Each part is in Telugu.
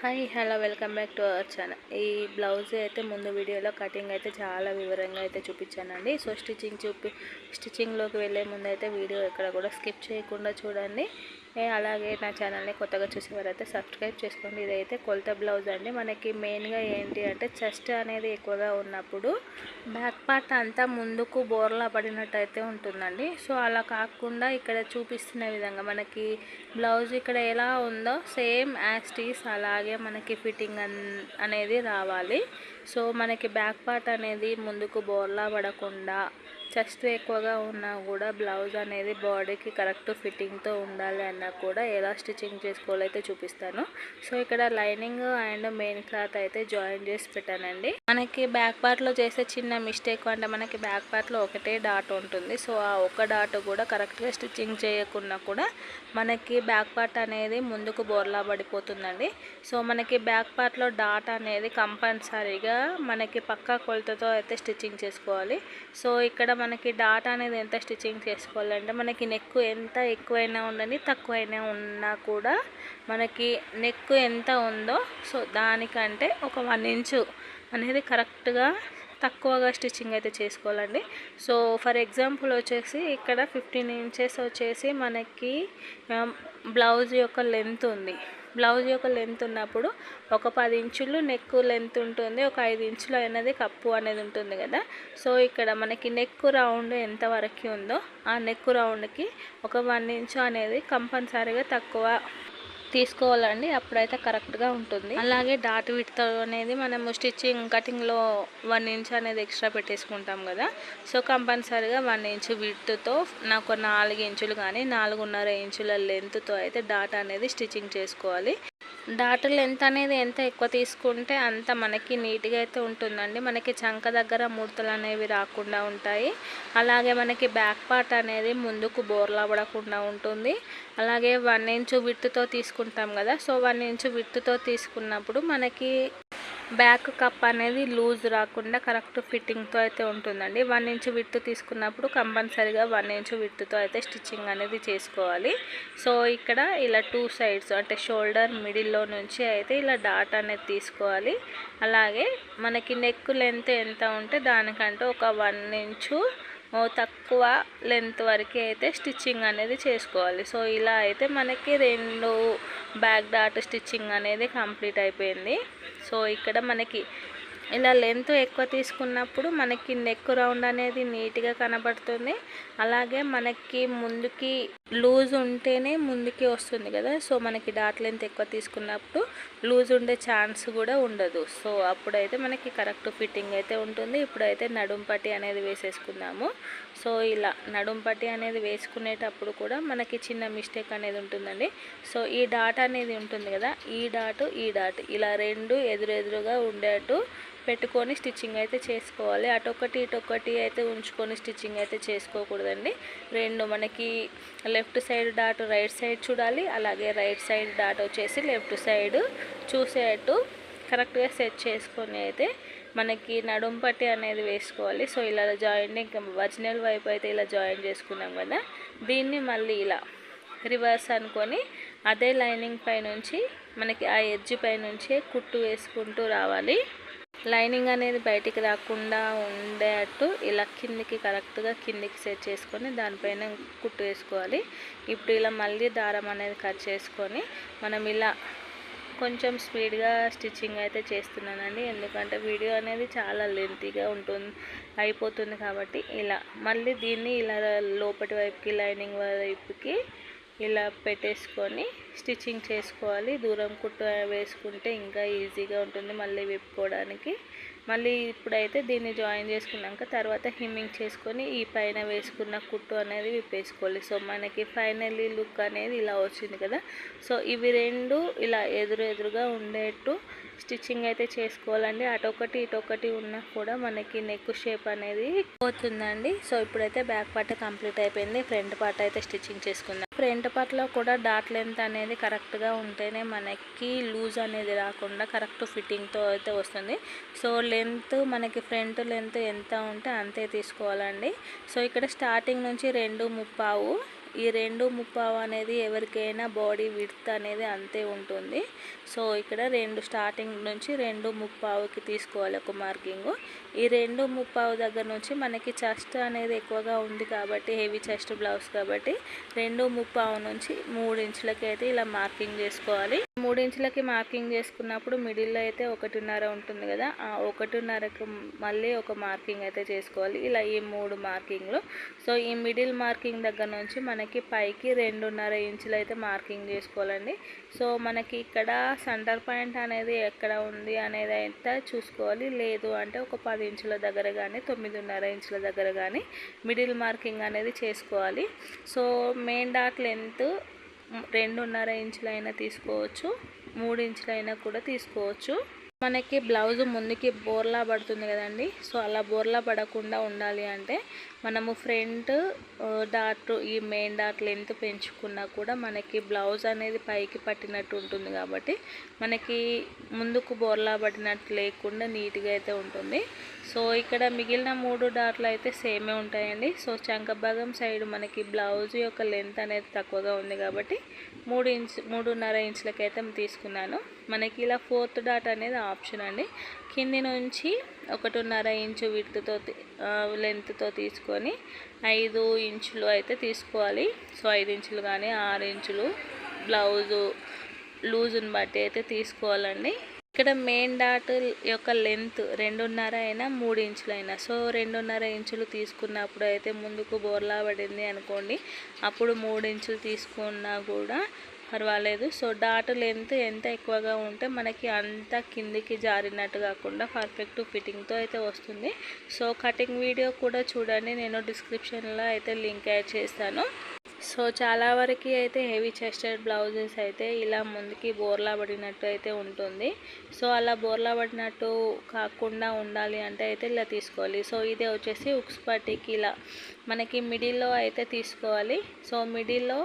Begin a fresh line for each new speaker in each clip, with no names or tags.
Hi hello welcome back to our channel. ఈ బ్లౌజ్ అయితే ముందు వీడియోలో కటింగ్ అయితే చాలా వివరంగా అయితే చూపించానండి. సో స్టిచ్చింగ్ చూపి స్టిచ్చింగ్లోకి వెళ్ళే ముందు అయితే వీడియో ఎక్కడ కూడా స్కిప్ చేయకుండా చూడండి. అలాగే నా ఛానల్ని కొత్తగా చూసేవారైతే సబ్స్క్రైబ్ చేసుకోండి. ఇదైతే కొలత బ్లౌజ్ అండి. మనకి మెయిన్గా ఏంటి అంటే చెస్ట్ అనేది ఎక్కువగా ఉన్నప్పుడు బ్యాక్ పార్ట్ అంతా ముందుకు బోర్లా పడినట్టు అయితే ఉంటుందండి. సో అలా కాకుండా ఇక్కడ చూపిస్తున్న విధంగా మనకి బ్లౌజ్ ఇక్కడ ఎలా ఉందో సేమ్ యాస్టీస్ అలాగే మనకి ఫిట్టింగ్ అనేది రావాలి. సో మనకి బ్యాక్ పార్ట్ అనేది ముందుకు బోర్లా పడకుండా చెస్ట్ ఎక్కువగా ఉన్నా కూడా బ్లౌజ్ అనేది బాడీకి కరెక్ట్ ఫిట్టింగ్తో ఉండాలి అన్నా కూడా ఎలా స్టిచ్చింగ్ చేసుకోవాలైతే చూపిస్తాను. సో ఇక్కడ లైనింగ్ అండ్ మెయిన్ క్లాత్ అయితే జాయిన్ చేసి పెట్టానండి. మనకి బ్యాక్ పార్ట్లో చేసే చిన్న మిస్టేక్ అంటే మనకి బ్యాక్ పార్ట్లో ఒకటే డాట్ ఉంటుంది. సో ఆ ఒక డాట్ కూడా కరెక్ట్గా స్టిచ్చింగ్ చేయకున్నా కూడా మనకి బ్యాక్ పార్ట్ అనేది ముందుకు బోర్లా పడిపోతుందండి. సో మనకి బ్యాక్ పార్ట్లో డాట్ అనేది కంపల్సరీగా మనకి పక్కా కొలతతో అయితే స్టిచ్చింగ్ చేసుకోవాలి. సో ఇక్కడ మనకి డాట్ అనేది ఎంత స్టిచ్చింగ్ చేసుకోవాలంటే మనకి నెక్ ఎంత ఎక్కువైనా ఉండని తక్కువైనా ఉన్నా కూడా మనకి నెక్ ఎంత ఉందో సో దానికంటే ఒక వన్ ఇంచు అనేది కరెక్ట్గా తక్కువగా స్టిచ్చింగ్ అయితే చేసుకోవాలండి. సో ఫర్ ఎగ్జాంపుల్ వచ్చేసి ఇక్కడ ఫిఫ్టీన్ ఇంచెస్ వచ్చేసి మనకి um, బ్లౌజ్ యొక్క లెంత్ ఉంది. బ్లౌజ్ యొక్క లెంత్ ఉన్నప్పుడు ఒక పది ఇంచులు నెక్ లెంత్ ఉంటుంది ఒక ఐదు ఇంచులు అనేది కప్పు అనేది ఉంటుంది కదా. సో ఇక్కడ మనకి నెక్ రౌండ్ ఎంత వరకు ఉందో ఆ నెక్ రౌండ్కి ఒక వన్ ఇంచు అనేది కంపల్సరీగా తక్కువ తీసుకోవాలండి. అప్పుడైతే కరెక్ట్గా ఉంటుంది. అలాగే డాట్ విడ్త్ అనేది మనము స్టిచ్చింగ్ కటింగ్లో వన్ ఇంచ్ అనేది ఎక్స్ట్రా పెట్టేసుకుంటాం కదా. సో కంపల్సరీగా వన్ ఇంచ్ విడ్త్తో నాకు నాలుగు ఇంచులు కానీ నాలుగున్నర ఇంచుల లెంత్తో అయితే డాట్ అనేది స్టిచ్చింగ్ చేసుకోవాలి. డాటర్లు ఎంత అనేది ఎంత ఎక్కువ తీసుకుంటే అంత మనకి నీట్గా అయితే ఉంటుందండి. మనకి చంక దగ్గర ముడతలు అనేవి రాకుండా ఉంటాయి. అలాగే మనకి బ్యాక్ పార్ట్ అనేది ముందుకు బోర్లా పడకుండా ఉంటుంది. అలాగే వన్ ఇంచు విత్తుతో తీసుకుంటాం కదా. సో వన్ ఇంచు విత్తుతో తీసుకున్నప్పుడు మనకి బ్యాక్ కప్ అనేది లూజ్ రాకుండా కరెక్ట్ ఫిట్టింగ్తో అయితే ఉంటుందండి. వన్ ఇంచ్ విత్ తీసుకున్నప్పుడు కంపల్సరీగా వన్ ఇంచ్ విత్తో అయితే స్టిచ్చింగ్ అనేది చేసుకోవాలి. సో ఇక్కడ ఇలా టూ సైడ్స్ అంటే షోల్డర్ మిడిల్లో నుంచి అయితే ఇలా డాట్ అనేది తీసుకోవాలి. అలాగే మనకి నెక్ లెంత్ ఎంత ఉంటే దానికంటే ఒక వన్ ఇంచు తక్కువ లెంత్ వరకు అయితే స్టిచ్చింగ్ అనేది చేసుకోవాలి. సో ఇలా అయితే మనకి రెండు బ్యాక్ డాట్ స్టిచ్చింగ్ అనేది కంప్లీట్ అయిపోయింది. సో ఇక్కడ మనకి ఇలా లెంత్ ఎక్కువ తీసుకున్నప్పుడు మనకి నెక్ రౌండ్ అనేది నీట్గా కనబడుతుంది. అలాగే మనకి ముందుకి లూజ్ ఉంటేనే ముందుకి వస్తుంది కదా. సో మనకి డాట్ లెంత్ ఎక్కువ తీసుకున్నప్పుడు లూజ్ ఉండే ఛాన్స్ కూడా ఉండదు. సో అప్పుడైతే మనకి కరెక్ట్ ఫిట్టింగ్ అయితే ఉంటుంది. ఇప్పుడైతే నడుంపటి అనేది వేసేసుకుందాము. సో ఇలా నడుం పట్టి అనేది వేసుకునేటప్పుడు కూడా మనకి చిన్న మిస్టేక్ అనేది ఉంటుందండి. సో ఈ డాట్ అనేది ఉంటుంది కదా ఈ డాట్ ఈ డాట్ ఇలా రెండు ఎదురెదురుగా ఉండేట్టు పెట్టుకొని స్టిచ్చింగ్ అయితే చేసుకోవాలి. అటొకటి ఇటొకటి అయితే ఉంచుకొని స్టిచ్చింగ్ అయితే చేసుకోకూడదండి. రెండు మనకి left side dot right side చూడాలి. అలాగే రైట్ సైడ్ డాట్ వచ్చేసి లెఫ్ట్ సైడ్ చూసేటట్టు కరెక్ట్గా సెట్ చేసుకొని అయితే మనకి నడుం పట్టి అనేది వేసుకోవాలి. సో ఇలా జాయింట్ ఇంకా ఒరిజినల్ వైపు అయితే ఇలా జాయిన్ చేసుకున్నాం కదా. దీన్ని మళ్ళీ ఇలా రివర్స్ అనుకొని అదే లైనింగ్ పై నుంచి మనకి ఆ ఎడ్జ్ పైనుంచే కుట్టు వేసుకుంటూ రావాలి. లైనింగ్ అనేది బయటికి రాకుండా ఉండేటట్టు ఇలా కిందికి కరెక్ట్గా కిందికి సెట్ చేసుకొని దానిపైన కుట్టు వేసుకోవాలి. ఇప్పుడు ఇలా మళ్ళీ దారం అనేది కట్ చేసుకొని మనం ఇలా కొంచెం స్పీడ్గా స్టిచ్చింగ్ అయితే చేస్తున్నానండి. ఎందుకంటే వీడియో అనేది చాలా లెంతీగా ఉంటుంది అయిపోతుంది కాబట్టి ఇలా మళ్ళీ దీన్ని ఇలా లోపటి వైపుకి లైనింగ్ వైపుకి ఇలా పెట్టేసుకొని స్టిచ్చింగ్ చేసుకోవాలి. దూరం కుట్టు వేసుకుంటే ఇంకా ఈజీగా ఉంటుంది మళ్ళీ విప్పుకోవడానికి. మళ్ళీ ఇప్పుడైతే దీన్ని జాయిన్ చేసుకున్నాక తర్వాత హిమ్మింగ్ చేసుకొని ఈ పైన వేసుకున్న కుట్టు అనేది విప్పేసుకోవాలి. సో మనకి ఫైనల్లీ లుక్ అనేది ఇలా వచ్చింది కదా. సో ఇవి రెండు ఇలా ఎదురు ఎదురుగా ఉండేట్టు స్టిచ్చింగ్ అయితే చేసుకోవాలండి. అటొకటి ఇటొకటి ఉన్నా కూడా మనకి నెక్ షేప్ అనేది పోతుందండి. సో ఇప్పుడైతే బ్యాక్ పార్ట్ కంప్లీట్ అయిపోయింది. ఫ్రంట్ పార్ట్ అయితే స్టిచ్చింగ్ చేసుకుందాం. ఫ్రంట్ పార్ట్లో కూడా డాట్ లెంత్ అనేది కరెక్ట్గా ఉంటేనే మనకి లూజ్ అనేది రాకుండా కరెక్ట్ ఫిట్టింగ్తో అయితే వస్తుంది. సో లెంత్ మనకి ఫ్రంట్ లెంత్ ఎంత ఉంటే అంతే తీసుకోవాలండి. సో ఇక్కడ స్టార్టింగ్ నుంచి రెండు ముప్పావు ఈ రెండు ముప్పావు అనేది ఎవరికైనా బాడీ విడ్త్ అనేది అంతే ఉంటుంది. సో ఇక్కడ రెండు స్టార్టింగ్ నుంచి రెండు ముప్పావుకి తీసుకోవాలి ఒక మార్కింగ్. ఈ రెండు ముప్పావు దగ్గర నుంచి మనకి చెస్ట్ అనేది ఎక్కువగా ఉంది కాబట్టి హెవీ చెస్ట్ బ్లౌజ్ కాబట్టి రెండు ముప్పావు నుంచి మూడు ఇంచులకి అయితే ఇలా మార్కింగ్ చేసుకోవాలి. మూడు ఇంచులకి మార్కింగ్ చేసుకున్నప్పుడు మిడిల్లో అయితే ఒకటిన్నర ఉంటుంది కదా ఆ ఒకటిన్నరకు మళ్ళీ ఒక మార్కింగ్ అయితే చేసుకోవాలి. ఇలా ఈ మూడు మార్కింగ్లు. సో ఈ మిడిల్ మార్కింగ్ దగ్గర నుంచి మనకి పైకి రెండున్నర ఇంచులు అయితే మార్కింగ్ చేసుకోవాలండి. సో మనకి ఇక్కడ సెంటర్ పాయింట్ అనేది ఎక్కడ ఉంది అనేది అయితే చూసుకోవాలి. లేదు అంటే ఒక పది ఇంచుల దగ్గర కానీ తొమ్మిదిన్నర ఇంచుల దగ్గర కానీ మిడిల్ మార్కింగ్ అనేది చేసుకోవాలి. సో మెయిన్ డాట్ లెంత్ రెండున్నర ఇంచులైనా తీసుకోవచ్చు మూడు ఇంచులైనా కూడా తీసుకోవచ్చు. మనకి బ్లౌజ్ ముందుకి బోర్లా పడుతుంది కదండి సో అలా బోర్లా పడకుండా ఉండాలి అంటే మనము ఫ్రంట్ డాట్ ఈ మెయిన్ డాట్ లెంత్ పెంచుకున్నా కూడా మనకి బ్లౌజ్ అనేది పైకి పట్టినట్టు ఉంటుంది కాబట్టి మనకి ముందుకు బోర్లా పడినట్టు లేకుండా నీట్గా అయితే ఉంటుంది. సో ఇక్కడ మిగిలిన మూడు డాట్లు అయితే సేమే ఉంటాయండి. సో చంక భాగం సైడ్ మనకి బ్లౌజ్ యొక్క లెంత్ అనేది తక్కువగా ఉంది కాబట్టి మూడు ఇంచ్ మూడున్నర ఇంచులకైతే తీసుకున్నాను. మనకి ఇలా ఫోర్త్ డాట్ అనేది ఆప్షన్ అండి. కింది నుంచి ఒకటిన్నర ఇంచు విడ్త్తో లెంత్తో తీసుకొని ఐదు ఇంచులు అయితే తీసుకోవాలి. సో ఐదు ఇంచులు కానీ ఆరు ఇంచులు బ్లౌజు లూజుని బట్టి అయితే తీసుకోవాలండి. ఇక్కడ మెయిన్ డాట్ యొక్క లెంత్ రెండున్నర అయినా మూడు ఇంచులైనా సో రెండున్నర ఇంచులు తీసుకున్నప్పుడు అయితే ముందుకు బోర్లా పడింది అనుకోండి. అప్పుడు మూడు ఇంచులు తీసుకున్నా కూడా పర్వాలేదు. సో డాట్ లెంత్ ఎంత ఎక్కువగా ఉంటే మనకి అంత కిందికి జారినట్టు కాకుండా పర్ఫెక్ట్ ఫిట్టింగ్తో అయితే వస్తుంది. సో కటింగ్ వీడియో కూడా చూడండి. నేను డిస్క్రిప్షన్లో అయితే లింక్ యాడ్ చేస్తాను. సో చాలా వరకు అయితే హెవీ చెస్టెడ్ బ్లౌజెస్ అయితే ఇలా ముందుకి బోర్లా పడినట్టు అయితే ఉంటుంది. సో అలా బోర్లా పడినట్టు కాకుండా ఉండాలి అంటే అయితే ఇలా తీసుకోవాలి. సో ఇదే వచ్చేసి ఉక్స్ పట్టీకి ఇలా మనకి మిడిల్లో అయితే తీసుకోవాలి. సో మిడిల్లో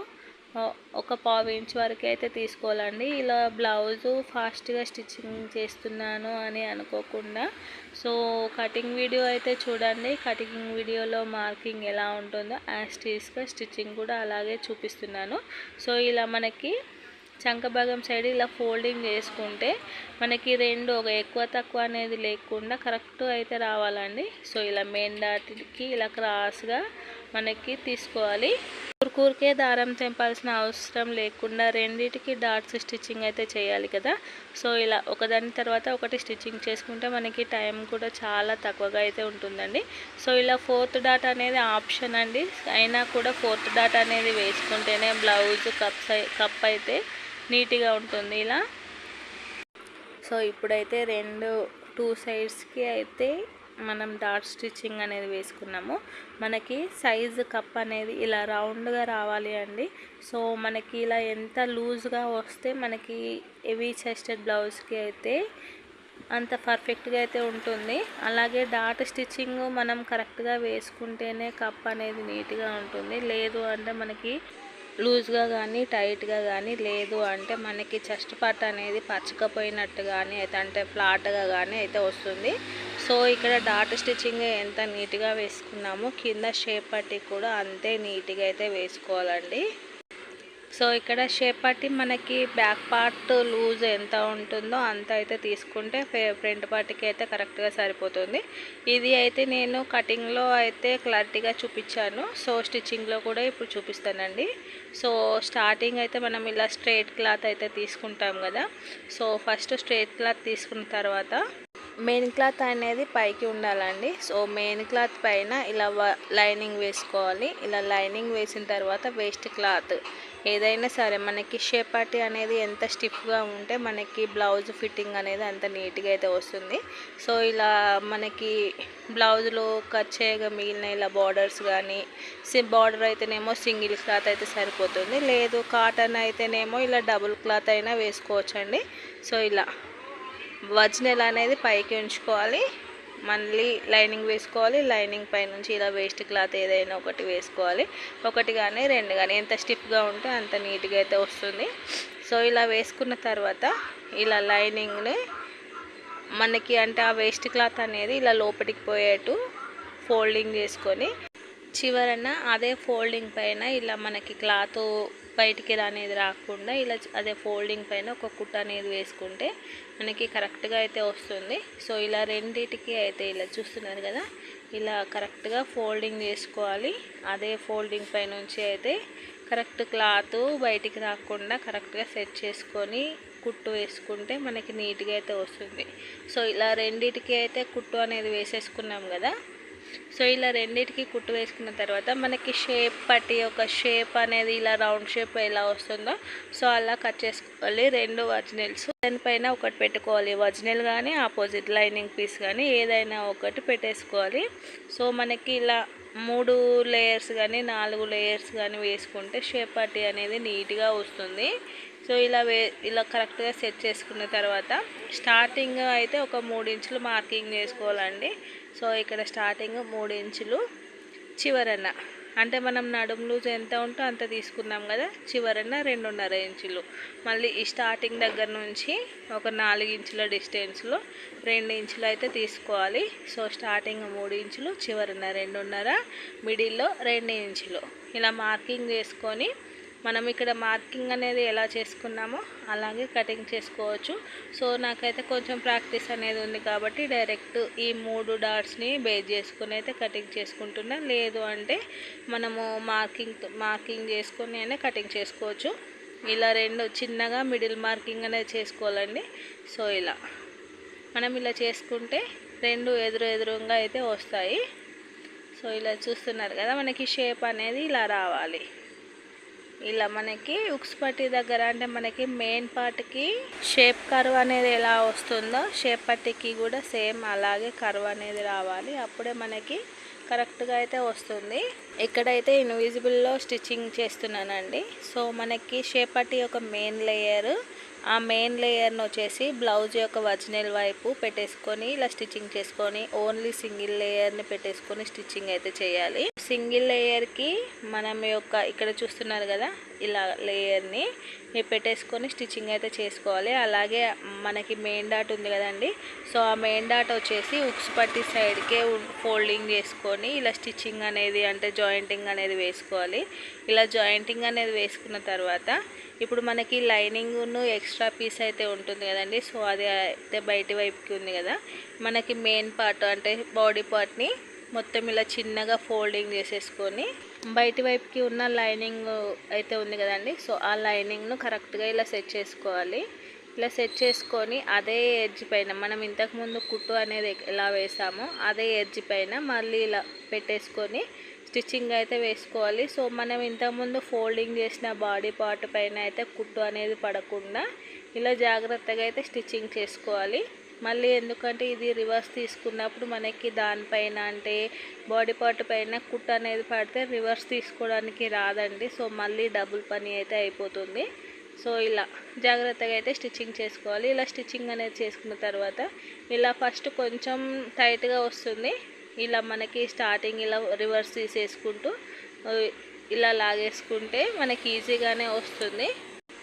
ఒక పావు ఇంచ్ వరకు అయితే తీసుకోవాలండి. ఇలా బ్లౌజు ఫాస్ట్గా స్టిచ్చింగ్ చేస్తున్నాను అని అనుకోకుండా. సో కటింగ్ వీడియో అయితే చూడండి. కటింగ్ వీడియోలో మార్కింగ్ ఎలా ఉంటుందో యాస్టీస్గా స్టిచ్చింగ్ కూడా అలాగే చూపిస్తున్నాను. సో ఇలా మనకి చంక భాగం సైడ్ ఇలా ఫోల్డింగ్ చేసుకుంటే మనకి రెండు ఒక ఎక్కువ తక్కువ అనేది లేకుండా కరెక్ట్ అయితే రావాలండి. సో ఇలా మెయిన్ డాట్కి ఇలా క్రాస్గా మనకి తీసుకోవాలి. కూరకూరికే దారం తెంపాల్సిన అవసరం లేకుండా రెండింటికి డాట్స్ స్టిచ్చింగ్ అయితే చేయాలి కదా. సో ఇలా ఒకదాని తర్వాత ఒకటి స్టిచ్చింగ్ చేసుకుంటే మనకి టైం కూడా చాలా తక్కువగా అయితే ఉంటుందండి. సో ఇలా ఫోర్త్ డాట్ అనేది ఆప్షన్ అండి. అయినా కూడా ఫోర్త్ డాట్ అనేది వేసుకుంటేనే బ్లౌజ్ కప్స్ కప్ అయితే నీట్గా ఉంటుంది ఇలా. సో ఇప్పుడైతే రెండు టూ సైడ్స్కి అయితే మనం డాట్ స్టిచ్చింగ్ అనేది వేసుకున్నాము. మనకి సైజు కప్ అనేది ఇలా రౌండ్గా రావాలి అండి. సో మనకి ఇలా ఎంత లూజ్గా వస్తే మనకి హెవీ చెస్టెడ్ బ్లౌజ్కి అయితే అంత పర్ఫెక్ట్గా అయితే ఉంటుంది. అలాగే డాట్ స్టిచ్చింగ్ మనం కరెక్ట్గా వేసుకుంటేనే కప్ అనేది నీట్గా ఉంటుంది. లేదు అంటే మనకి లూజ్గా కానీ టైట్గా కానీ లేదు అంటే మనకి చెస్ట్ పార్ట్ అనేది పచ్చకపోయినట్టు కానీ అయితే అంటే ఫ్లాట్గా కానీ అయితే వస్తుంది. సో ఇక్కడ డాట్ స్టిచ్చింగ్ ఎంత నీట్గా వేసుకున్నామో కింద షేప్ పట్టి కూడా అంతే నీట్గా అయితే వేసుకోవాలండి. సో ఇక్కడ షేప్ పట్టి మనకి బ్యాక్ పార్ట్ లూజ్ ఎంత ఉంటుందో అంత అయితే తీసుకుంటే ఫ్రంట్ పార్ట్కి అయితే కరెక్ట్గా సరిపోతుంది. ఇది అయితే నేను కటింగ్లో అయితే క్లారిటీగా చూపించాను. సో స్టిచ్చింగ్లో కూడా ఇప్పుడు చూపిస్తానండి. సో స్టార్టింగ్ అయితే మనం ఇలా స్ట్రైట్ క్లాత్ అయితే తీసుకుంటాం కదా. సో ఫస్ట్ స్ట్రైట్ క్లాత్ తీసుకున్న తర్వాత మెయిన్ క్లాత్ అనేది పైకి ఉండాలండి. సో మెయిన్ క్లాత్ పైన ఇలా లైనింగ్ వేసుకోవాలి. ఇలా లైనింగ్ వేసిన తర్వాత వేస్ట్ క్లాత్. ఏదైనా సరే మనకి షేపాటి అనేది ఎంత స్టిఫ్గా ఉంటే మనకి బ్లౌజ్ ఫిట్టింగ్ అనేది అంత నీట్గా అయితే వస్తుంది. సో ఇలా మనకి బ్లౌజ్లో కట్ చేయగా మిగిలిన ఇలా బార్డర్స్ కానీ బార్డర్ అయితేనేమో సింగిల్ క్లాత్ అయితే సరిపోతుంది. లేదు కాటన్ అయితేనేమో ఇలా డబుల్ క్లాత్ అయినా వేసుకోవచ్చండి. సో ఇలా. వజ్నెల్ అనేది పైకి ఉంచుకోవాలి. మళ్ళీ లైనింగ్ వేసుకోవాలి. లైనింగ్ పై నుంచి ఇలా వేస్ట్ క్లాత్ ఏదైనా ఒకటి వేసుకోవాలి. ఒకటి కానీ రెండు కానీ ఎంత స్టిఫ్గా ఉంటే అంత నీట్గా అయితే వస్తుంది. సో ఇలా వేసుకున్న తర్వాత ఇలా లైనింగ్ని మనకి అంటే ఆ వేస్ట్ క్లాత్ అనేది ఇలా లోపలికి పోయేట్టు ఫోల్డింగ్ చేసుకొని చివరన అదే ఫోల్డింగ్ పైన ఇలా మనకి క్లాత్ బయటికి అనేది రాకుండా ఇలా అదే ఫోల్డింగ్ పైన ఒక కుట్ట అనేది వేసుకుంటే మనకి కరెక్ట్గా అయితే వస్తుంది. సో ఇలా రెండిటికి అయితే ఇలా చూస్తున్నారు కదా ఇలా కరెక్ట్గా ఫోల్డింగ్ చేసుకోవాలి. అదే ఫోల్డింగ్ పై నుంచి అయితే కరెక్ట్ క్లాత్ బయటికి రాకుండా కరెక్ట్గా సెట్ చేసుకొని కుట్టు వేసుకుంటే మనకి నీట్గా అయితే వస్తుంది. సో ఇలా రెండిటికి అయితే కుట్టు అనేది వేసేసుకున్నాం కదా సో ఇలా రెండింటికి కుట్టు వేసుకున్న తర్వాత మనకి షేప్ పట్టి ఒక షేప్ అనేది ఇలా రౌండ్ షేప్ ఎలా వస్తుందో సో అలా కట్ చేసుకోవాలి రెండు ఒరిజినల్స్. దానిపైన ఒకటి పెట్టుకోవాలి ఒరిజినల్ కానీ ఆపోజిట్ లైనింగ్ పీస్ కానీ ఏదైనా ఒకటి పెట్టేసుకోవాలి. సో మనకి ఇలా మూడు లేయర్స్ కానీ నాలుగు లేయర్స్ కానీ వేసుకుంటే షేప్ పట్టి అనేది నీట్గా వస్తుంది. సో ఇలా వే ఇలా కరెక్ట్గా సెట్ చేసుకున్న తర్వాత స్టార్టింగ్ అయితే ఒక మూడు ఇంచులు మార్కింగ్ చేసుకోవాలండి. సో ఇక్కడ స్టార్టింగ్ మూడు ఇంచులు చివరన. అంటే మనం నడుము లూజ్ ఎంత ఉంటో అంత తీసుకున్నాం కదా చివరన రెండున్నర ఇంచులు. మళ్ళీ ఈ స్టార్టింగ్ దగ్గర నుంచి ఒక నాలుగు ఇంచుల డిస్టెన్స్లో రెండు ఇంచులు అయితే తీసుకోవాలి. సో స్టార్టింగ్ మూడు ఇంచులు చివరన రెండున్నర మిడిల్లో రెండు ఇంచులు. ఇలా మార్కింగ్ చేసుకొని మనం ఇక్కడ మార్కింగ్ అనేది ఎలా చేసుకున్నామో అలాగే కటింగ్ చేసుకోవచ్చు. సో నాకైతే కొంచెం ప్రాక్టీస్ అనేది ఉంది కాబట్టి డైరెక్ట్ ఈ మూడు డాట్స్ని బేస్ చేసుకుని అయితే కటింగ్ చేసుకుంటున్నా. లేదు అంటే మనము మార్కింగ్ మార్కింగ్ చేసుకొని అయినా కటింగ్ చేసుకోవచ్చు. ఇలా రెండు చిన్నగా మిడిల్ మార్కింగ్ అనేది చేసుకోవాలండి. సో ఇలా. మనం ఇలా చేసుకుంటే రెండు ఎదురు ఎదురుగా అయితే వస్తాయి. సో ఇలా చూస్తున్నారు కదా మనకి షేప్ అనేది ఇలా రావాలి. ఇలా మనకి ఉక్స్ పట్టి దగ్గర అంటే మనకి మెయిన్ పార్ట్కి షేప్ కర్వ్ అనేది ఎలా వస్తుందో షేప్ పట్టికి కూడా సేమ్ అలాగే కర్వ్ అనేది రావాలి. అప్పుడే మనకి కరెక్ట్గా అయితే వస్తుంది. ఇక్కడైతే ఇన్విజిబుల్లో స్టిచ్చింగ్ చేస్తున్నానండి. సో మనకి షేప్ పట్టి ఒక మెయిన్ లేయర్ ఆ మెయిన్ లేయర్ను వచ్చేసి బ్లౌజ్ యొక్క వర్జినల్ వైపు పెట్టేసుకొని ఇలా స్టిచ్చింగ్ చేసుకొని ఓన్లీ సింగిల్ లేయర్ని పెట్టేసుకొని స్టిచ్చింగ్ అయితే చేయాలి. సింగిల్ లేయర్కి మనం యొక్క ఇక్కడ చూస్తున్నారు కదా ఇలా లేయర్ని పెట్టేసుకొని స్టిచ్చింగ్ అయితే చేసుకోవాలి. అలాగే మనకి మెయిన్ డాట్ ఉంది కదండి సో ఆ మెయిన్ డాట్ వచ్చేసి ఉక్స్ పట్టి సైడ్కే ఫోల్డింగ్ చేసుకొని ఇలా స్టిచ్చింగ్ అనేది అంటే జాయింటింగ్ అనేది వేసుకోవాలి. ఇలా జాయింటింగ్ అనేది వేసుకున్న తర్వాత ఇప్పుడు మనకి లైనింగ్ను ఎక్స్ట్రా పీస్ అయితే ఉంటుంది కదండి. సో అది అయితే బయటి వైపుకి ఉంది కదా. మనకి మెయిన్ పార్ట్ అంటే బాడీ పార్ట్ని మొత్తం ఇలా చిన్నగా ఫోల్డింగ్ చేసేసుకొని బయటి వైపుకి ఉన్న లైనింగ్ అయితే ఉంది కదండి. సో ఆ లైనింగ్ను కరెక్ట్గా ఇలా సెట్ చేసుకోవాలి. ఇలా సెట్ చేసుకొని అదే ఎడ్జ్ పైన మనం ఇంతకుముందు కుట్టు అనేది ఎలా వేసామో అదే ఎడ్జ్ పైన మళ్ళీ ఇలా పెట్టేసుకొని స్టిచ్చింగ్ అయితే వేసుకోవాలి. సో మనం ఇంతకుముందు ఫోల్డింగ్ చేసిన బాడీ పార్ట్ పైన అయితే కుట్టు అనేది పడకుండా ఇలా జాగ్రత్తగా అయితే స్టిచ్చింగ్ చేసుకోవాలి. మళ్ళీ ఎందుకంటే ఇది రివర్స్ తీసుకున్నప్పుడు మనకి దానిపైన అంటే బాడీ పార్ట్ పైన కుట్టు అనేది పడితే రివర్స్ తీసుకోవడానికి రాదండి. సో మళ్ళీ డబుల్ పని అయితే అయిపోతుంది. సో ఇలా జాగ్రత్తగా అయితే స్టిచ్చింగ్ చేసుకోవాలి. ఇలా స్టిచ్చింగ్ అనేది చేసుకున్న తర్వాత ఇలా ఫస్ట్ కొంచెం టైట్గా వస్తుంది. ఇలా మనకి స్టార్టింగ్ ఇలా రివర్స్ తీసేసుకుంటూ ఇలా లాగేసుకుంటే మనకి ఈజీగానే వస్తుంది.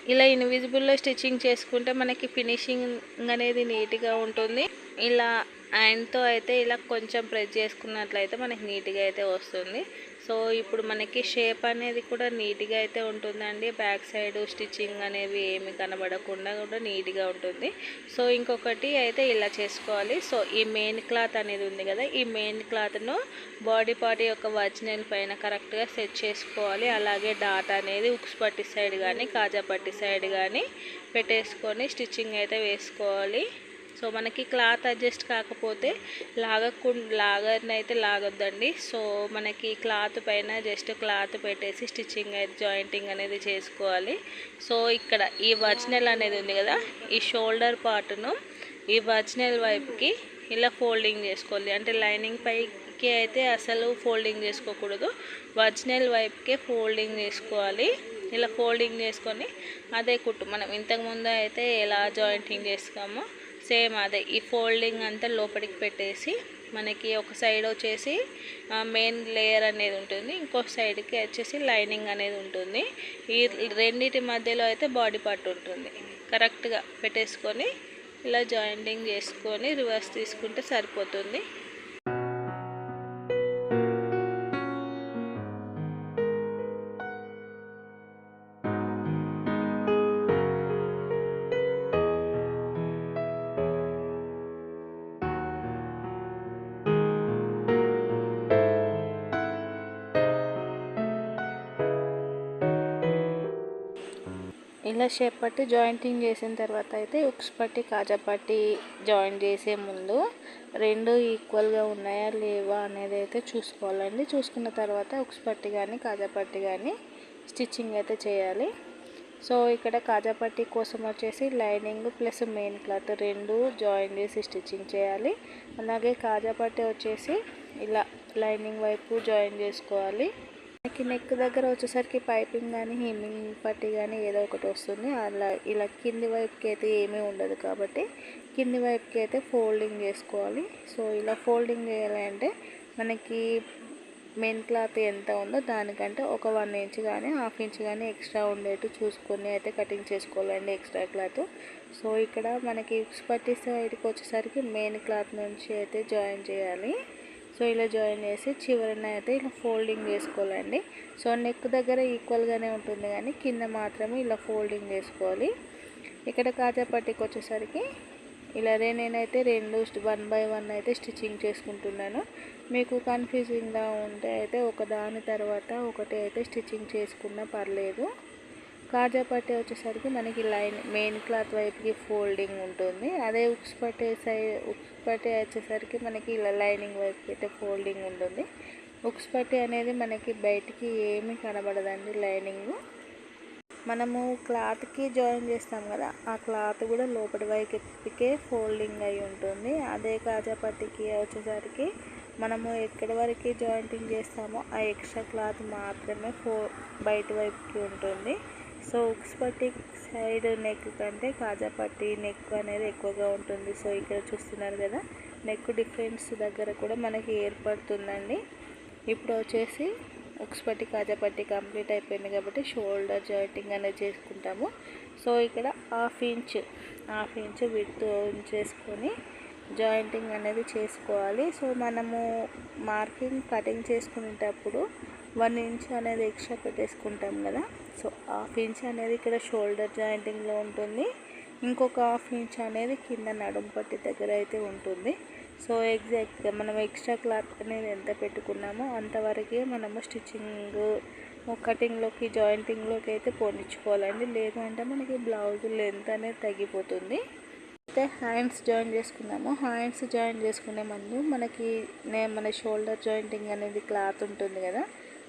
ఇలా ఇన్విజిబుల్లో స్టిచ్చింగ్ చేసుకుంటే మనకి ఫినిషింగ్ అనేది నీట్గా ఉంటుంది. ఇలా ఆయనతో అయితే ఇలా కొంచెం ప్రెస్ చేసుకున్నట్లయితే మనకి నీట్గా అయితే వస్తుంది. సో ఇప్పుడు మనకి షేప్ అనేది కూడా నీట్గా అయితే ఉంటుందండి. బ్యాక్ సైడ్ స్టిచ్చింగ్ అనేవి ఏమి కనబడకుండా కూడా నీట్గా ఉంటుంది. సో ఇంకొకటి అయితే ఇలా చేసుకోవాలి. సో ఈ మెయిన్ క్లాత్ అనేది ఉంది కదా ఈ మెయిన్ క్లాత్ను బాడీ పార్ట్ యొక్క వర్జినల్ పైన కరెక్ట్గా సెట్ చేసుకోవాలి. అలాగే డాట్ అనేది ఉక్స్ పట్టి సైడ్ కానీ కాజా పట్టి సైడ్ కానీ పెట్టేసుకొని స్టిచ్చింగ్ అయితే వేసుకోవాలి. సో మనకి క్లాత్ అడ్జస్ట్ కాకపోతే లాగకు లాగనైతే లాగొద్దండి. సో మనకి క్లాత్ పైన జస్ట్ క్లాత్ పెట్టేసి స్టిచ్చింగ్ అయితే జాయింటింగ్ అనేది చేసుకోవాలి. సో ఇక్కడ ఈ ఒరిజినల్ అనేది ఉంది కదా ఈ షోల్డర్ పార్ట్ను ఈ ఒరిజినల్ వైపుకి ఇలా ఫోల్డింగ్ చేసుకోవాలి. అంటే లైనింగ్ పైకి అయితే అసలు ఫోల్డింగ్ చేసుకోకూడదు. ఒరిజినల్ వైపుకే ఫోల్డింగ్ చేసుకోవాలి. ఇలా ఫోల్డింగ్ చేసుకొని అదే కుట్టు మనం ఇంతకుముందు అయితే ఎలా జాయింటింగ్ చేస్తామో సేమ్ అదే ఈ ఫోల్డింగ్ అంతా లోపలికి పెట్టేసి మనకి ఒక సైడ్ వచ్చేసి మెయిన్ లేయర్ అనేది ఉంటుంది. ఇంకో సైడ్కి వచ్చేసి లైనింగ్ అనేది ఉంటుంది. ఈ రెండింటి మధ్యలో అయితే బాడీ పార్ట్ ఉంటుంది. కరెక్ట్గా పెట్టేసుకొని ఇలా జాయింటింగ్ చేసుకొని రివర్స్ తీసుకుంటే సరిపోతుంది. ఇలా షేప్ పట్టి జాయింటింగ్ చేసిన తర్వాత అయితే ఉక్స్ పట్టి కాజా పట్టి జాయిన్ చేసే ముందు రెండు ఈక్వల్గా ఉన్నాయా లేవా అనేది అయితే చూసుకోవాలండి. చూసుకున్న తర్వాత ఉక్స్ పట్టి కానీ కాజా పట్టి కానీ స్టిచ్చింగ్ అయితే చేయాలి. సో ఇక్కడ కాజా పట్టి కోసం వచ్చేసి లైనింగ్ ప్లస్ మెయిన్ క్లాత్ రెండు జాయిన్ చేసి స్టిచ్చింగ్ చేయాలి. అలాగే కాజా పట్టి వచ్చేసి ఇలా లైనింగ్ వైపు జాయిన్ చేసుకోవాలి. మనకి నెక్ దగ్గర వచ్చేసరికి పైపింగ్ కానీ హీమింగ్ పట్టి కానీ ఏదో ఒకటి వస్తుంది. అలా ఇలా కింది వైపుకి అయితే ఏమీ ఉండదు కాబట్టి కింది వైపుకి అయితే ఫోల్డింగ్ చేసుకోవాలి. సో ఇలా ఫోల్డింగ్ చేయాలి అంటే మనకి మెయిన్ క్లాత్ ఎంత ఉందో దానికంటే ఒక వన్ ఇంచ్ కానీ హాఫ్ ఇంచ్ కానీ ఎక్స్ట్రా ఉండేట్టు చూసుకొని అయితే కటింగ్ చేసుకోవాలండి ఎక్స్ట్రా క్లాత్. సో ఇక్కడ మనకి పట్టి సైడ్కి వచ్చేసరికి మెయిన్ క్లాత్ నుంచి అయితే జాయిన్ చేయాలి. సో ఇలా జాయిన్ చేసి చివరిన అయితే ఇలా ఫోల్డింగ్ చేసుకోవాలండి. సో నెక్ దగ్గర ఈక్వల్గానే ఉంటుంది కానీ కింద మాత్రమే ఇలా ఫోల్డింగ్ చేసుకోవాలి. ఇక్కడ కాజా పట్టికి వచ్చేసరికి ఇలానే నేనైతే రెండు వన్ బై వన్ అయితే స్టిచ్చింగ్ చేసుకుంటున్నాను. మీకు కన్ఫ్యూజింగ్గా ఉంటే అయితే ఒక దాని తర్వాత ఒకటి అయితే స్టిచ్చింగ్ చేసుకున్నా పర్లేదు. కాజా పట్టే వచ్చేసరికి మనకి లైన్ మెయిన్ క్లాత్ వైపుకి ఫోల్డింగ్ ఉంటుంది. అదే ఉక్స్ పట్టే సైడ్ ఉక్స్ పట్టే వచ్చేసరికి మనకి ఇలా లైనింగ్ వైపుకి అయితే ఫోల్డింగ్ ఉంటుంది. ఉక్స్ పట్టే అనేది మనకి బయటికి ఏమీ కనబడదండి లైనింగ్. మనము క్లాత్కి జాయిన్ చేస్తాం కదా ఆ క్లాత్ కూడా లోపలి వైపుకే ఫోల్డింగ్ అయి ఉంటుంది. అదే కాజా పట్టికి వచ్చేసరికి మనము ఎక్కడి వరకు జాయింటింగ్ చేస్తామో ఆ ఎక్స్ట్రా క్లాత్ మాత్రమే ఫో బయట వైపుకి ఉంటుంది. సో ఉక్స్ పట్టి సైడ్ నెక్ కంటే కాజా పట్టి నెక్ అనేది ఎక్కువగా ఉంటుంది. సో ఇక్కడ చూస్తున్నారు కదా నెక్ డిఫరెన్స్ దగ్గర కూడా మనకి ఏర్పడుతుందండి. ఇప్పుడు వచ్చేసి ఉక్స్ పట్టి కాజా పట్టి కంప్లీట్ అయిపోయింది కాబట్టి షోల్డర్ జాయింటింగ్ అనేది చేసుకుంటాము. సో ఇక్కడ half inch half inch with చేసుకొని జాయింటింగ్ అనేది చేసుకోవాలి. సో మనము మార్కింగ్ కటింగ్ చేసుకునేటప్పుడు వన్ ఇంచ్ అనేది ఎక్స్ట్రా పెట్టేసుకుంటాం కదా. సో హాఫ్ ఇంచ్ అనేది ఇక్కడ షోల్డర్ జాయింటింగ్లో ఉంటుంది. ఇంకొక హాఫ్ ఇంచ్ అనేది కింద నడుం పట్టి దగ్గర అయితే ఉంటుంది. సో ఎగ్జాక్ట్గా మనం ఎక్స్ట్రా క్లాత్ అనేది ఎంత పెట్టుకున్నామో అంతవరకే మనము స్టిచ్చింగ్ కటింగ్లోకి జాయింటింగ్లోకి అయితే పోనిచ్చుకోవాలండి. లేదు అంటే మనకి బ్లౌజ్ లెంత్ అనేది తగ్గిపోతుంది. అయితే హ్యాండ్స్ జాయిన్ చేసుకున్నాము హ్యాండ్స్ జాయిన్ చేసుకునే ముందు మనకి మన షోల్డర్ జాయింటింగ్ అనేది క్లాత్ ఉంటుంది కదా.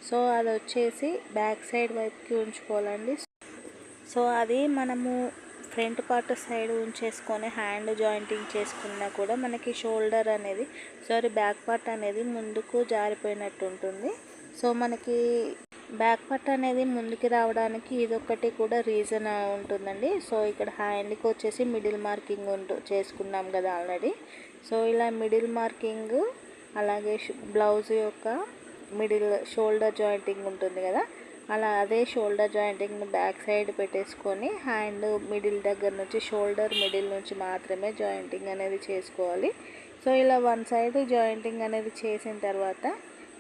సో అది వచ్చేసి బ్యాక్ సైడ్ వైపుకి ఉంచుకోవాలండి. సో అది మనము ఫ్రంట్ పార్ట్ సైడ్ ఉంచేసుకొని హ్యాండ్ జాయింటింగ్ చేసుకున్నా కూడా మనకి షోల్డర్ అనేది సారీ బ్యాక్ పార్ట్ అనేది ముందుకు జారిపోయినట్టు ఉంటుంది. సో మనకి బ్యాక్ పార్ట్ అనేది ముందుకు రావడానికి ఇదొకటి కూడా రీజన్ ఉంటుందండి. సో ఇక్కడ హ్యాండ్కి వచ్చేసి మిడిల్ మార్కింగ్ ఉంటు చేసుకున్నాం కదా ఆల్రెడీ. సో ఇలా మిడిల్ మార్కింగ్ అలాగే బ్లౌజ్ యొక్క మిడిల్ షోల్డర్ జాయింటింగ్ ఉంటుంది కదా అలా అదే షోల్డర్ జాయింటింగ్ని బ్యాక్ సైడ్ పెట్టేసుకొని హ్యాండ్ మిడిల్ దగ్గర నుంచి షోల్డర్ మిడిల్ నుంచి మాత్రమే జాయింటింగ్ అనేది చేసుకోవాలి. సో ఇలా వన్ సైడ్ జాయింటింగ్ అనేది చేసిన తర్వాత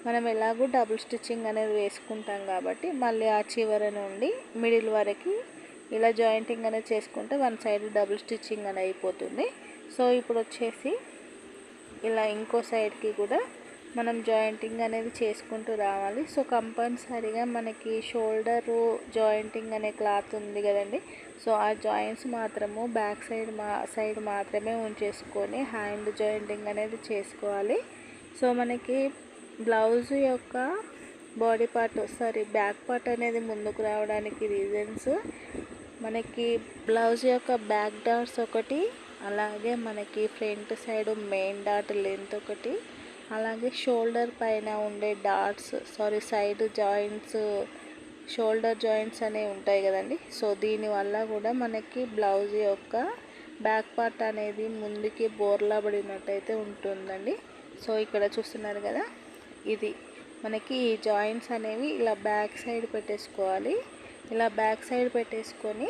మనం ఎలాగో డబుల్ స్టిచ్చింగ్ అనేది వేసుకుంటాం కాబట్టి మళ్ళీ ఆ చివరి నుండి మిడిల్ వరకు ఇలా జాయింటింగ్ అనేది చేసుకుంటే వన్ సైడ్ డబుల్ స్టిచ్చింగ్ అనేది అయిపోతుంది. సో ఇప్పుడు వచ్చేసి ఇలా ఇంకో సైడ్కి కూడా మనం జాయింటింగ్ అనేది చేసుకుంటూ రావాలి. సో కంపల్సరీగా మనకి షోల్డర్ జాయింటింగ్ అనే క్లాత్ ఉంది కదండి. సో ఆ జాయింట్స్ మాత్రము బ్యాక్ సైడ్ మా సైడ్ మాత్రమే ఉంచేసుకొని హ్యాండ్ జాయింటింగ్ అనేది చేసుకోవాలి. సో మనకి బ్లౌజ్ యొక్క body part sorry back part అనేది ముందుకు రావడానికి రీజన్స్ మనకి బ్లౌజ్ యొక్క బ్యాక్ డాట్స్ ఒకటి అలాగే మనకి front side main dot length ఒకటి అలాగే షోల్డర్ పైన ఉండే dots sorry side joints shoulder joints అనేవి ఉంటాయి కదండి. సో దీనివల్ల కూడా మనకి బ్లౌజ్ యొక్క బ్యాక్ పార్ట్ అనేది ముందుకి బోర్లాబడినట్టయితే ఉంటుందండి. సో ఇక్కడ చూస్తున్నారు కదా ఇది మనకి ఈ జాయింట్స్ అనేవి ఇలా బ్యాక్ సైడ్ పెట్టేసుకోవాలి. ఇలా బ్యాక్ సైడ్ పెట్టేసుకొని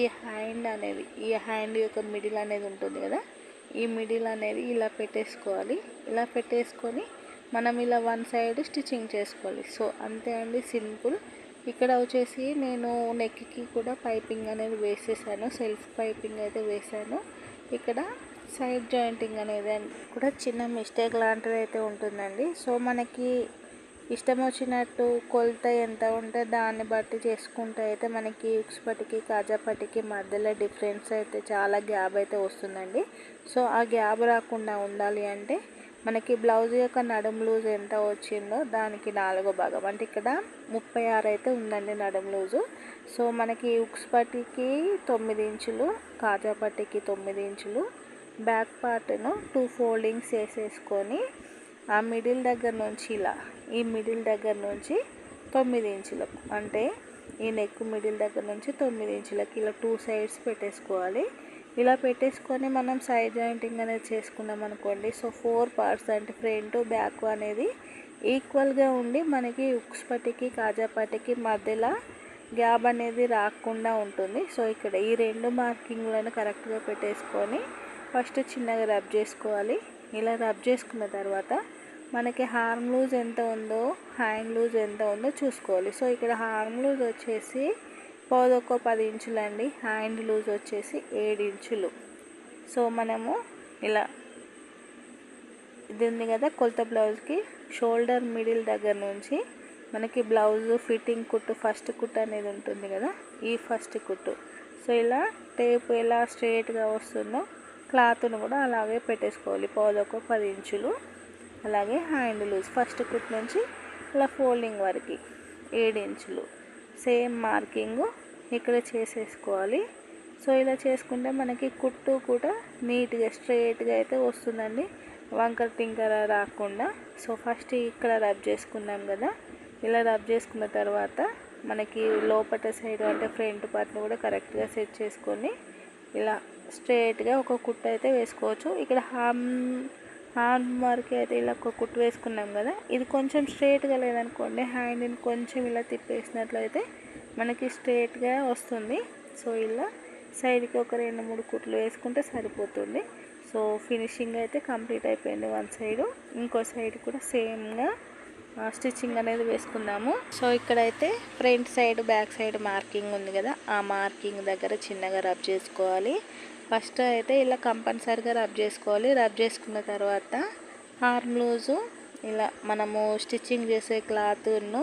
ఈ హ్యాండ్ అనేది ఈ హ్యాండ్ యొక్క మిడిల్ అనేది ఉంటుంది కదా ఈ మిడిల్ అనేది ఇలా పెట్టేసుకోవాలి. ఇలా పెట్టేసుకొని మనం ఇలా వన్ సైడ్ స్టిచ్చింగ్ చేసుకోవాలి. సో అంతే అండి సింపుల్. ఇక్కడ వచ్చేసి నేను నెక్కి కూడా పైపింగ్ అనేది వేసేసాను. సెల్ఫ్ పైపింగ్ అయితే వేసాను. ఇక్కడ సైడ్ జాయింటింగ్ అనేది కూడా చిన్న మిస్టేక్ లాంటిది అయితే ఉంటుందండి. సో మనకి ఇష్టం వచ్చినట్టు కొలత ఎంత ఉంటే దాన్ని బట్టి చేసుకుంటే అయితే మనకి ఉక్స్ కాజాపటికి కాజా మధ్యలో డిఫరెన్స్ అయితే చాలా గ్యాప్ అయితే వస్తుందండి. సో ఆ గ్యాప్ రాకుండా ఉండాలి అంటే మనకి బ్లౌజ్ యొక్క నడుము లూజ్ ఎంత వచ్చిందో దానికి నాలుగో భాగం. అంటే ఇక్కడ ముప్పై ఆరు అయితే ఉందండి నడుము లూజు. సో మనకి ఉక్స్ పట్టికి తొమ్మిది ఇంచులు కాజా పట్టికి తొమ్మిది ఇంచులు బ్యాక్ పార్ట్ను టూ ఫోల్డింగ్స్ వేసేసుకొని ఆ మిడిల్ దగ్గర నుంచి ఇలా ఈ మిడిల్ దగ్గర నుంచి తొమ్మిది ఇంచులకు అంటే ఈ నెక్ మిడిల్ దగ్గర నుంచి తొమ్మిది ఇంచులకి ఇలా టూ సైడ్స్ పెట్టేసుకోవాలి. ఇలా పెట్టేసుకొని మనం సైడ్ జాయింటింగ్ అనేది చేసుకున్నాం అనుకోండి సో ఫోర్ పార్ట్స్ అంటే ఫ్రంట్ బ్యాక్ అనేది ఈక్వల్గా ఉండి మనకి ఉక్స్ పట్టికి కాజా పట్టికి మధ్యలో గ్యాప్ అనేది రాకుండా ఉంటుంది. సో ఇక్కడ ఈ రెండు మార్కింగ్లను కరెక్ట్గా పెట్టేసుకొని ఫస్ట్ చిన్నగా రబ్ చేసుకోవాలి. ఇలా రబ్ చేసుకున్న తర్వాత మనకి హార్మ్ లూజ్ ఎంత ఉందో హ్యాండ్ లూజ్ ఎంత ఉందో చూసుకోవాలి. సో ఇక్కడ హార్మ్ లూజ్ వచ్చేసి పోదొక్క పది ఇంచులు అండి హ్యాండ్ లూజ్ వచ్చేసి ఏడు ఇంచులు. సో మనము ఇలా ఇది ఉంది కదా కొలత బ్లౌజ్కి షోల్డర్ మిడిల్ దగ్గర నుంచి మనకి బ్లౌజ్ ఫిట్టింగ్ కుట్టు ఫస్ట్ కుట్టు అనేది ఉంటుంది కదా ఈ ఫస్ట్ కుట్టు. సో ఇలా టేప్ ఎలా స్ట్రేట్గా వస్తుందో క్లాత్ను కూడా అలాగే పెట్టేసుకోవాలి పౌదొక పది ఇంచులు. అలాగే హ్యాండ్ లూజ్ ఫస్ట్ కుట్ నుంచి ఇలా ఫోల్డింగ్ వరకు. ఏడు ఇంచులు. సేమ్ మార్కింగ్ ఇక్కడ చేసేసుకోవాలి. సో ఇలా చేసుకుంటే మనకి కుట్టు కూడా నీట్గా స్ట్రైట్గా అయితే వస్తుందండి. వంకర టింకర రాకుండా. సో ఫస్ట్ ఇక్కడ రబ్ చేసుకున్నాం కదా. ఇలా రబ్ చేసుకున్న తర్వాత మనకి లోపల సైడ్ అంటే ఫ్రంట్ పార్ట్ని కూడా కరెక్ట్గా సెట్ చేసుకొని ఇలా స్ట్రైట్గా ఒక కుట్టు అయితే వేసుకోవచ్చు. ఇక్కడ హామ్ హార్మ్ వరకు అయితే ఇలా ఒక కుట్టు వేసుకున్నాం కదా ఇది కొంచెం స్ట్రేట్గా లేదనుకోండి హ్యాండ్ని కొంచెం ఇలా తిప్పేసినట్లయితే మనకి స్ట్రేట్గా వస్తుంది. సో ఇలా సైడ్కి ఒక రెండు మూడు కుట్లు వేసుకుంటే సరిపోతుంది. సో ఫినిషింగ్ అయితే కంప్లీట్ అయిపోయింది వన్ సైడ్. ఇంకో సైడ్ కూడా సేమ్గా స్టిచ్చింగ్ అనేది వేసుకుందాము. సో ఇక్కడైతే front side back side marking ఉంది కదా ఆ మార్కింగ్ దగ్గర చిన్నగా రబ్ చేసుకోవాలి. ఫస్ట్ అయితే ఇలా కంపల్సరిగా రబ్ చేసుకోవాలి. రబ్ చేసుకున్న తర్వాత హార్మ్ లూజు ఇలా మనము స్టిచ్చింగ్ చేసే క్లాత్ను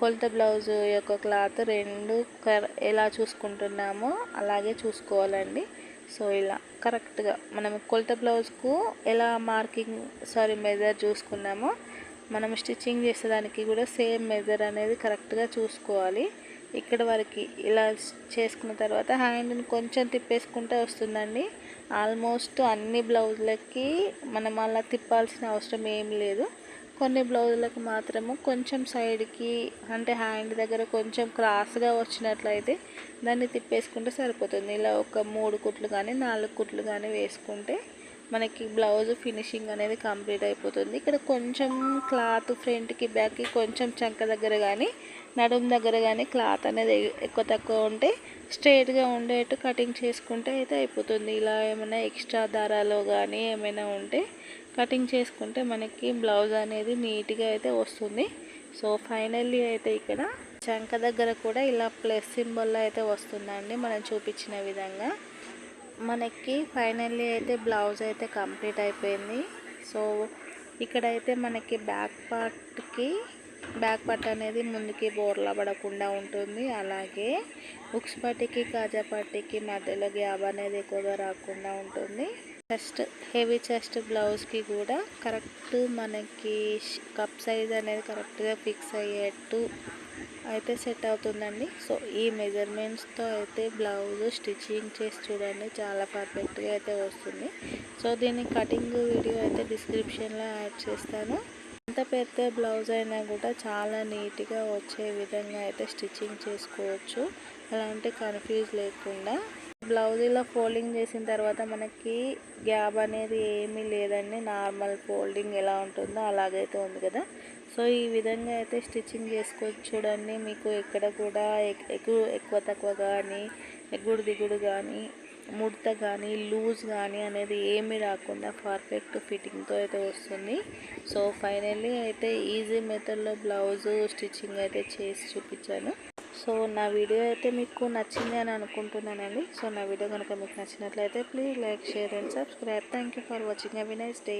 కొలత బ్లౌజ్ యొక్క క్లాత్ రెండు ఎలా చూసుకుంటున్నామో అలాగే చూసుకోవాలండి. సో ఇలా కరెక్ట్గా మనం కొలత బ్లౌజ్కు ఎలా మార్కింగ్ సారీ మెజర్ చూసుకున్నామో మనం స్టిచ్చింగ్ చేసేదానికి కూడా సేమ్ మెజర్ అనేది కరెక్ట్గా చూసుకోవాలి. ఇక్కడ వరకు ఇలా చేసుకున్న తర్వాత హ్యాండ్ని కొంచెం తిప్పేసుకుంటే వస్తుందండి. ఆల్మోస్ట్ అన్ని బ్లౌజులకి మనం అలా తిప్పాల్సిన అవసరం ఏం లేదు. కొన్ని బ్లౌజులకు మాత్రము కొంచెం సైడ్కి అంటే హ్యాండ్ దగ్గర కొంచెం క్రాస్గా వచ్చినట్లయితే దాన్ని తిప్పేసుకుంటే సరిపోతుంది. ఇలా ఒక మూడు కుట్లు కానీ నాలుగు కుట్లు కానీ వేసుకుంటే మనకి బ్లౌజ్ ఫినిషింగ్ అనేది కంప్లీట్ అయిపోతుంది. ఇక్కడ కొంచెం క్లాత్ ఫ్రంట్కి బ్యాక్కి కొంచెం చంక దగ్గర కానీ నడుము దగ్గర కానీ క్లాత్ అనేది ఎక్కువ తక్కువ ఉంటే స్ట్రైట్గా ఉండేట్టు కటింగ్ చేసుకుంటే అయితే అయిపోతుంది. ఇలా ఏమైనా ఎక్స్ట్రా దారాలు కానీ ఏమైనా ఉంటే కటింగ్ చేసుకుంటే మనకి బ్లౌజ్ అనేది నీట్గా అయితే వస్తుంది. సో ఫైనల్లీ అయితే ఇక్కడ చంక దగ్గర కూడా ఇలా ప్లస్ సింబల్ అయితే వస్తుందండి మనం చూపించిన విధంగా. మనకి ఫైనల్లీ అయితే బ్లౌజ్ అయితే కంప్లీట్ అయిపోయింది. సో ఇక్కడైతే మనకి బ్యాక్ పార్ట్కి బ్యాక్ పార్ట్ అనేది ముందుకి బోర్లా పడకుండా ఉంటుంది. అలాగే బుక్స్ పట్టికి కాజా పట్టికి మధ్యలో గ్యాబ్ అనేది ఎక్కువగా రాకుండా ఉంటుంది. చెస్ట్ హెవీ చెస్ట్ బ్లౌజ్కి కూడా కరెక్ట్ మనకి కప్ సైజ్ అనేది కరెక్ట్గా ఫిక్స్ అయ్యేట్టు అయితే సెట్ అవుతుందండి. సో ఈ మెజర్మెంట్స్తో అయితే బ్లౌజ్ స్టిచ్చింగ్ చేసి చూడండి చాలా పర్ఫెక్ట్గా అయితే వస్తుంది. సో దీని కటింగ్ వీడియో అయితే డిస్క్రిప్షన్లో యాడ్ చేస్తాను. ఎంత పెద్ద బ్లౌజ్ అయినా కూడా చాలా నీట్గా వచ్చే విధంగా అయితే స్టిచ్చింగ్ చేసుకోవచ్చు. అలాంటి కన్ఫ్యూజ్ లేకుండా. బ్లౌజ్ ఇలా ఫోల్డింగ్ చేసిన తర్వాత మనకి గ్యాప్ అనేది ఏమీ లేదండి. నార్మల్ ఫోల్డింగ్ ఎలా ఉంటుందో అలాగైతే ఉంది కదా. సో ఈ విధంగా అయితే స్టిచ్చింగ్ చేసుకోవచ్చు చూడండి. మీకు ఎక్కడ కూడా ఎక్కువ ఎక్కువ తక్కువ కానీ ఎగుడు దిగుడు కానీ ముడత కానీ లూజ్ కానీ అనేది ఏమీ రాకుండా పర్ఫెక్ట్ ఫిట్టింగ్తో అయితే వస్తుంది. సో ఫైనల్లీ అయితే ఈజీ మెథడ్లో బ్లౌజ్ స్టిచ్చింగ్ అయితే చేసి చూపించాను. సో నా వీడియో అయితే మీకు నచ్చింది అని అనుకుంటున్నానండి. సో నా వీడియో కనుక మీకు నచ్చినట్లయితే please like share and subscribe thank you for watching happy nice day